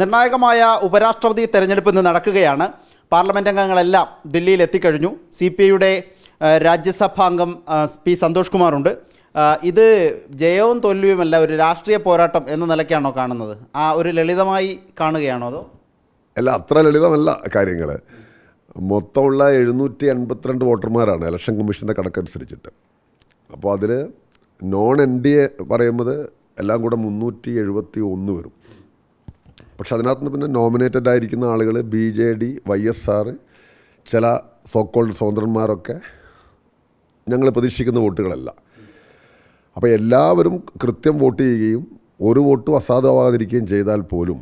നിർണായകമായ ഉപരാഷ്ട്രപതി തെരഞ്ഞെടുപ്പ് ഇന്ന് നടക്കുകയാണ്. പാർലമെന്റ് അംഗങ്ങളെല്ലാം ദില്ലിയിൽ എത്തിക്കഴിഞ്ഞു. സി പി ഐയുടെ രാജ്യസഭാംഗം പി സന്തോഷ് കുമാറുണ്ട്. ഇത് ജയവും തോൽവിയുമല്ല ഒരു രാഷ്ട്രീയ പോരാട്ടം എന്ന നിലയ്ക്കാണോ കാണുന്നത്? ആ ഒരു ലളിതമായി കാണുകയാണോ അതോ? അല്ല അത്ര ലളിതമല്ല കാര്യങ്ങൾ മൊത്തമുള്ള എഴുന്നൂറ്റി എൺപത്തിരണ്ട് വോട്ടർമാരാണ് ഇലക്ഷൻ കമ്മീഷന്റെ കണക്കനുസരിച്ചിട്ട്. അപ്പോൾ അതിൽ നോൺ എൻ ഡി എ പറയുന്നത് എല്ലാം കൂടെ മുന്നൂറ്റി എഴുപത്തി ഒന്ന് വരും. പക്ഷെ അതിനകത്ത് പിന്നെ നോമിനേറ്റഡ് ആയിരിക്കുന്ന ആളുകൾ B J D Y S R ചില സോക്കോൾഡ് സ്വതന്ത്രന്മാരൊക്കെ ഞങ്ങൾ പ്രതീക്ഷിക്കുന്ന വോട്ടുകളല്ല. അപ്പോൾ എല്ലാവരും കൃത്യം വോട്ട് ചെയ്യുകയും ഒരു വോട്ടും അസാധുവാകാതിരിക്കുകയും ചെയ്താൽ പോലും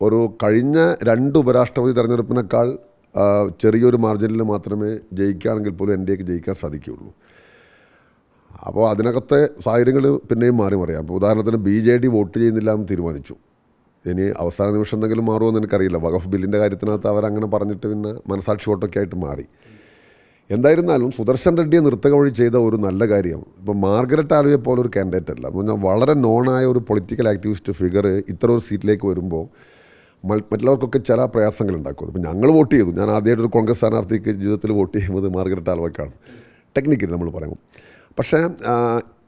ഒരു കഴിഞ്ഞ രണ്ട് ഉപരാഷ്ട്രപതി തെരഞ്ഞെടുപ്പിനേക്കാൾ ചെറിയൊരു മാർജിനിൽ മാത്രമേ ജയിക്കുകയാണെങ്കിൽ പോലും എൻ ഡി എക്ക് ജയിക്കാൻ സാധിക്കുകയുള്ളൂ. അപ്പോൾ അതിനകത്തെ സാഹചര്യങ്ങൾ പിന്നെയും മാറി മറിയാം. അപ്പോൾ ഉദാഹരണത്തിന് ബി ജെ ഡി വോട്ട് ചെയ്യുന്നില്ല എന്ന് തീരുമാനിച്ചു. ഇനി അവസാന നിമിഷം എന്തെങ്കിലും മാറുമോ എന്ന് എനിക്കറിയില്ല വഖഫ് ബില്ലിന്റെ കാര്യത്തിനകത്ത് അവരങ്ങനെ പറഞ്ഞിട്ട് പിന്നെ മനസാക്ഷി വോട്ടൊക്കെ ആയിട്ട് മാറി. എന്തായിരുന്നാലും സുദർശൻ റെഡ്ഡിയെ നിർത്തുക വഴി ചെയ്ത ഒരു നല്ല കാര്യം. ഇപ്പോൾ മാർഗരറ്റ് ആലുവയെ പോലെ ഒരു കാൻഡിഡേറ്റ് അല്ല പറഞ്ഞാൽ വളരെ നോണായ ഒരു പൊളിറ്റിക്കൽ ആക്ടിവിസ്റ്റ് ഫിഗർ ഇത്ര ഒരു സീറ്റിലേക്ക് വരുമ്പോൾ മറ്റുള്ളവർക്കൊക്കെ ചില പ്രയാസങ്ങൾ ഉണ്ടാക്കും. ഇപ്പോൾ ഞങ്ങൾ വോട്ട് ചെയ്തു. ഞാൻ ആദ്യമായിട്ട് ഒരു കോൺഗ്രസ് സ്ഥാനാർത്ഥിക്ക് ജീവിതത്തിൽ വോട്ട് ചെയ്യുന്നത് മാർഗരറ്റ് ആൽവയ്ക്കാണ് ടെക്നിക്കലി നമ്മൾ പറയും. പക്ഷേ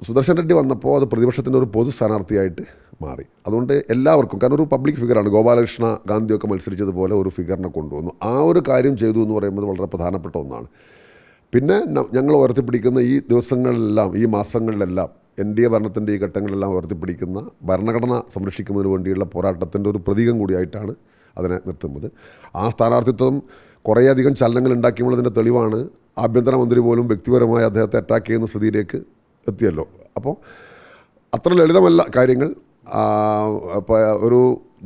സുദർശൻ റെഡ്ഡി വന്നപ്പോൾ അത് പ്രതിപക്ഷത്തിന്റെ ഒരു പൊതു സ്ഥാനാർത്ഥിയായിട്ട് മാറി. അതുകൊണ്ട് എല്ലാവർക്കും കാരണം ഒരു പബ്ലിക് ഫിഗറാണ് ഗോപാലകൃഷ്ണ ഗാന്ധിയൊക്കെ മത്സരിച്ചതുപോലെ ഒരു ഫിഗറിനെ കൊണ്ടുവന്നു. ആ ഒരു കാര്യം ചെയ്തു എന്ന് പറയുമ്പോൾ വളരെ പ്രധാനപ്പെട്ട ഒന്നാണ്. പിന്നെ ഞങ്ങൾ ഉയർത്തിപ്പിടിക്കുന്ന ഈ ദിവസങ്ങളിലെല്ലാം ഈ മാസങ്ങളിലെല്ലാം എൻ ഡി എ ഭരണത്തിന്റെ ഈ ഘട്ടങ്ങളിലെല്ലാം ഉയർത്തിപ്പിടിക്കുന്ന ഭരണഘടന സംരക്ഷിക്കുന്നതിന് വേണ്ടിയുള്ള പോരാട്ടത്തിന്റെ ഒരു പ്രതീകം കൂടിയായിട്ടാണ് അതിനെ നിർത്തുന്നത്. ആ സ്ഥാനാർത്ഥിത്വം കുറേയധികം ചലനങ്ങൾ ഉണ്ടാക്കിയുള്ളതിന്റെ തെളിവാണ് ആഭ്യന്തരമന്ത്രി പോലും വ്യക്തിപരമായി അദ്ദേഹത്തെ അറ്റാക്ക് ചെയ്യുന്ന സ്ഥിതിയിലേക്ക് എത്തിയല്ലോ. അപ്പോൾ അത്ര ലളിതമല്ല കാര്യങ്ങൾ. ഒരു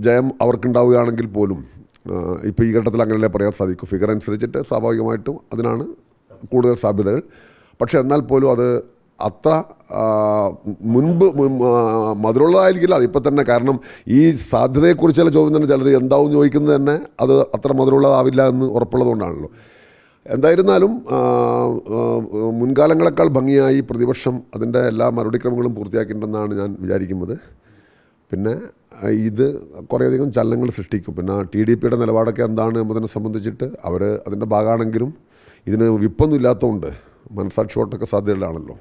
ജയം അവർക്കുണ്ടാവുകയാണെങ്കിൽ പോലും ഇപ്പോൾ ഈ ഘട്ടത്തിൽ അങ്ങനെയല്ലേ പറയാൻ സാധിക്കും. ഫിഗർ അനുസരിച്ചിട്ട് സ്വാഭാവികമായിട്ടും അതിനാണ് കൂടുതൽ സാധ്യതകൾ. പക്ഷേ എന്നാൽ പോലും അത് അത്ര മുൻപ് മധുരമുള്ളതായിരിക്കില്ല. അതിപ്പോൾ തന്നെ കാരണം ഈ സാധ്യതയെക്കുറിച്ചുള്ള ചോദ്യം തന്നെ ചിലർ എന്താവും ചോദിക്കുന്നത് തന്നെ അത് അത്ര മധുരമുള്ളതാവില്ല എന്ന് ഉറപ്പുള്ളതുകൊണ്ടാണല്ലോ. എന്തായിരുന്നാലും മുൻകാലങ്ങളെക്കാൾ ഭംഗിയായി പ്രതിപക്ഷം അതിന്റെ എല്ലാ മറുപടിക്രമങ്ങളും പൂർത്തിയാക്കിയിട്ടുണ്ടെന്നാണ് ഞാൻ വിചാരിക്കുന്നത്. പിന്നെ ഇത് കുറേയധികം ചലനങ്ങൾ സൃഷ്ടിക്കും. പിന്നെ ടി ഡി പിയുടെ നിലപാടൊക്കെ എന്താണ് എന്നതിനെ സംബന്ധിച്ചിട്ട് അവർ അതിന്റെ ഭാഗമാണെങ്കിലും ഇതിന് വിപ്പൊന്നും ഇല്ലാത്തതുകൊണ്ട് മനസാക്ഷി വോട്ടൊക്കെ സാധ്യതകളാണല്ലോ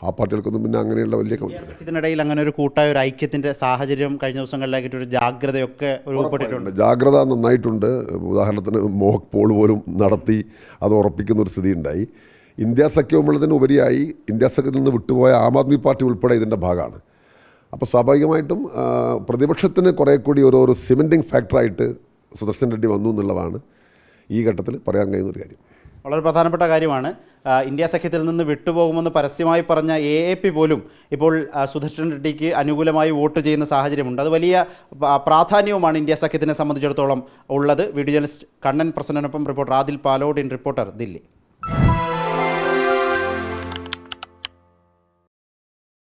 ആ പാർട്ടികൾക്കൊന്നും പിന്നെ അങ്ങനെയുള്ള വലിയ ഇതിനിടയിൽ അങ്ങനെ ഒരു കൂട്ടായ ഒരു ഐക്യത്തിന്റെ സാഹചര്യം കഴിഞ്ഞ ദിവസങ്ങളിലായിട്ട് ഒരു ജാഗ്രതയൊക്കെ രൂപപ്പെട്ടിട്ടുണ്ട് ജാഗ്രത നന്നായിട്ടുണ്ട്. ഉദാഹരണത്തിന് മോക്ക് പോൾ പോലും നടത്തി അത് ഉറപ്പിക്കുന്ന ഒരു സ്ഥിതി ഉണ്ടായി ഇന്ത്യ സഖ്യമുള്ളതിന് ഉപരിയായി ഇന്ത്യ സഖ്യത്തിൽ നിന്ന് വിട്ടുപോയ ആം ആദ്മി പാർട്ടി ഉൾപ്പെടെ ഇതിന്റെ ഭാഗമാണ്. അപ്പോൾ സ്വാഭാവികമായിട്ടും പ്രതിപക്ഷത്തിന് കുറേ കൂടി ഒരു സിമെന്റിങ് ഫാക്ടറായിട്ട് സുദർശൻ റെഡ്ഡി വന്നു എന്നുള്ളതാണ് ഈ ഘട്ടത്തിൽ പറയാൻ കഴിയുന്ന ഒരു കാര്യം. വളരെ പ്രധാനപ്പെട്ട കാര്യമാണ്. ഇന്ത്യ സഖ്യത്തിൽ നിന്ന് വിട്ടുപോകുമെന്ന് പരസ്യമായി പറഞ്ഞ എ എ പി പോലും ഇപ്പോൾ സുദർശൻ റെഡ്ഡിക്ക് അനുകൂലമായി വോട്ട് ചെയ്യുന്ന സാഹചര്യമുണ്ട്. അത് വലിയ പ്രാധാന്യവുമാണ് ഇന്ത്യ സഖ്യത്തിനെ സംബന്ധിച്ചിടത്തോളം ഉള്ളത്. Video journalist Kannan പ്രസന്നനൊപ്പം reporter Adil Palode in reporter Delhi.